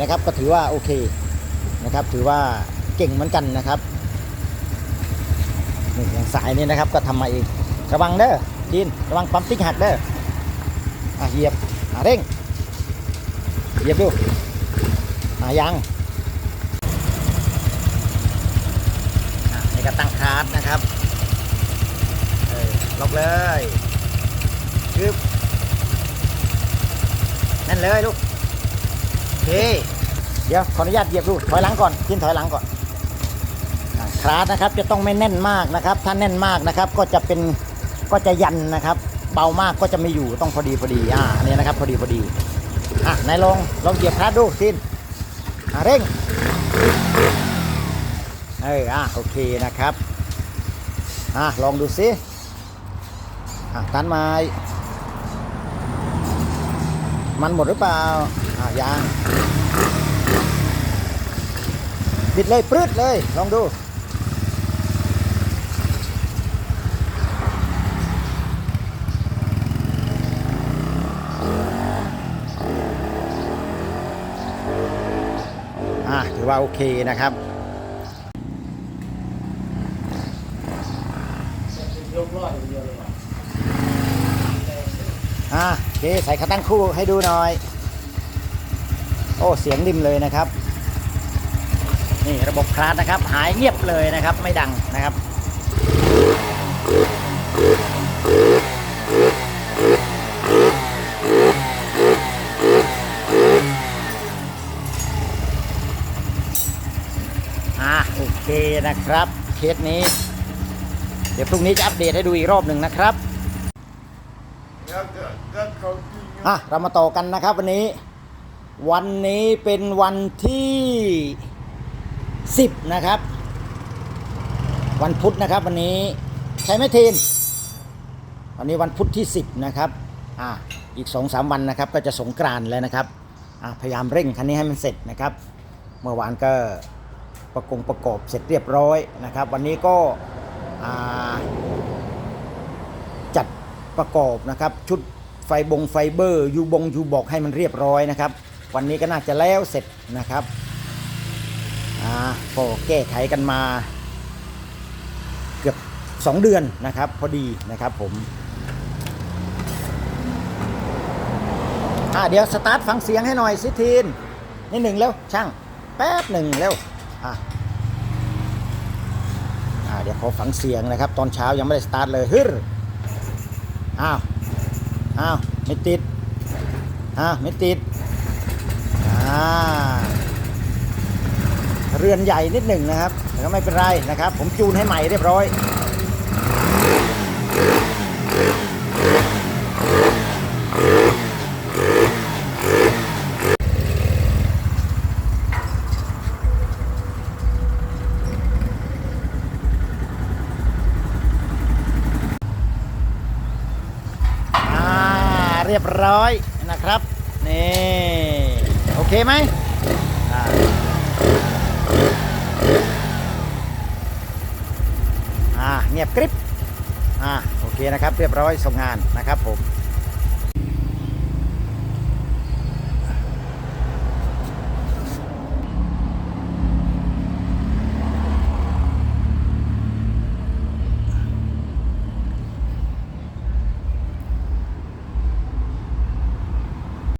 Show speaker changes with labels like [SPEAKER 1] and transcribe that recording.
[SPEAKER 1] นะครับก็ถือว่าโอเคนะครับถือว่าเก่งเหมือนกันนะครับนี่อย่างสายนี้นะครับก็ทำมาเองระวังเด้อจีนระวังปั๊มติ๊กหักเด้ออะเหยียบอะเร่งเหยียบดูอะยังอะนี่ก็ตั้งคาร์ดนะครับเออล็อกเลยยึบนั่นเลยลูก เค เดี๋ยวขออนุญาตเหยียบดูถอยหลังก่อนกินถอยหลังก่อนอ่าคลาสนะครับจะต้องไม่แน่นมากนะครับ ถ้าแน่นมากนะครับก็จะเป็นก็จะยันนะครับ เบามากก็จะไม่อยู่ต้องพอดีพอดีอ่าอันนี้นะครับพอดีพอดีอะนายลองลองเหยียบคลาสดูทินอะเร่งเอออะโอเคนะครับอะลองดูสิอะตันไม้มันหมดหรือเปล่า อ่ายังบิดเลยปรืดเลย ลองดู อ่าถือว่าโอเคนะครับอ่าโอเค ใส่ขาตั้งคู่ให้ดูหน่อย โอ้เสียงดิมเลยนะครับ นี่ระบบคลาสนะครับ หายเงียบเลยนะครับ ไม่ดังนะครับอ่าโอเคนะครับเคสนี้ เดี๋ยวพรุ่งนี้จะอัปเดตให้ดูอีกรอบหนึ่งนะครับ
[SPEAKER 2] แล้วก็ก็เขาจริง
[SPEAKER 1] อะเรามาต่อกันนะครับวันนี้ วันนี้เป็นวันที่ 10 นะครับ วันพุธนะครับ วันนี้ใช่ไหมทีนวันนี้วันพุธที่ 10 นะครับอะอีก2อสวันนะครับ ก็จะสงกรานแล้วนะครับอะพยายามเร่งคันนี้ให้มันเสร็จนะครับ เมื่อวานก็ประกงประกอบเสร็จเรียบร้อยนะครับ วันนี้ก็อ่าจัดประกอบนะครับ ชุดไฟบงไฟเบอร์ยูบงยูบอกให้มันเรียบร้อยนะครับ วันนี้ก็น่าจะแล้วเสร็จนะครับอ่าก็แก้ไขกันมา เกือบ 2 เดือนนะครับ พอดีนะครับผมอ่าเดี๋ยวสตาร์ทฟังเสียงให้หน่อยสิทีนนิดหนึ่งเร็วช่างแป๊บหนึ่งเร็วอะอ่าเดี๋ยวขอฟังเสียงนะครับ ตอนเช้ายังไม่ได้สตาร์ทเลยฮึอ้าวอ้าวไม่ติดอ้าวไม่ติด อ่าเรือนใหญ่นิดหนึ่งนะครับ แต่ก็ไม่เป็นไรนะครับ ผมจูนให้ใหม่เรียบร้อยอ่าเรียบร้อยนะครับ นี่ โอเคไหมอ่าเงียบกริบอ่าโอเคนะครับ เรียบร้อยส่งงานนะครับผม